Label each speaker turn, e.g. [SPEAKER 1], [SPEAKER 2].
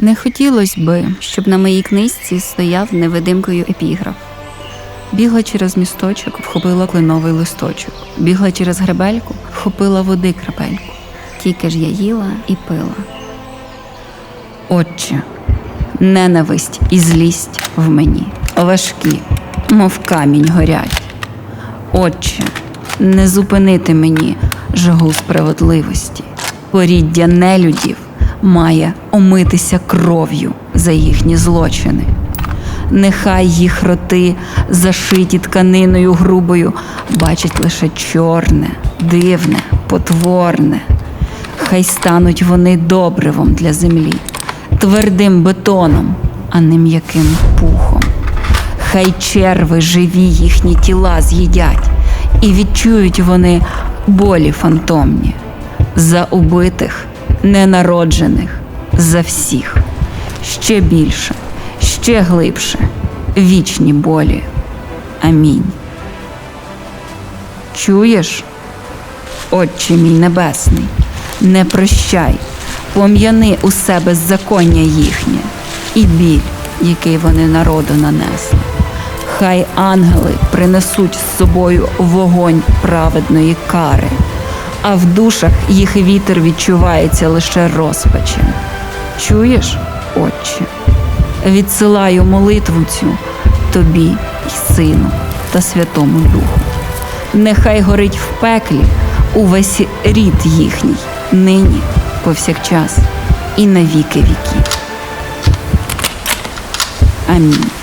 [SPEAKER 1] Не хотілося би, щоб на моїй книжці стояв невидимкою епіграф. Бігла через місточок, вхопила кленовий листочок. Бігла через гребельку, вхопила води крапельку. Тільки ж я їла і пила. Отче, ненависть і злість в мені важкі, мов камінь горять. Отче, не зупинити мені жагу справедливості. Поріддя нелюдів має омитися кров'ю за їхні злочини. Нехай їх роти, зашиті тканиною грубою, бачать лише чорне, дивне, потворне. Хай стануть вони добривом для землі, твердим бетоном, а не м'яким пухом. Хай черви живі їхні тіла з'їдять, і відчують вони болі фантомні за убитих, ненароджених, за всіх, ще більше, ще глибше, вічні болі. Амінь. Чуєш, Отче мій небесний, не прощай, пом'яни у себе законня їхнє і біль, який вони народу нанесли. Хай ангели принесуть з собою вогонь праведної кари, а в душах їх вітер відчувається лише розпачем. Чуєш, Отче? Відсилаю молитву цю тобі й сину та Святому Духу. Нехай горить в пеклі увесь рід їхній, нині, повсякчас і на віки віків. Амінь.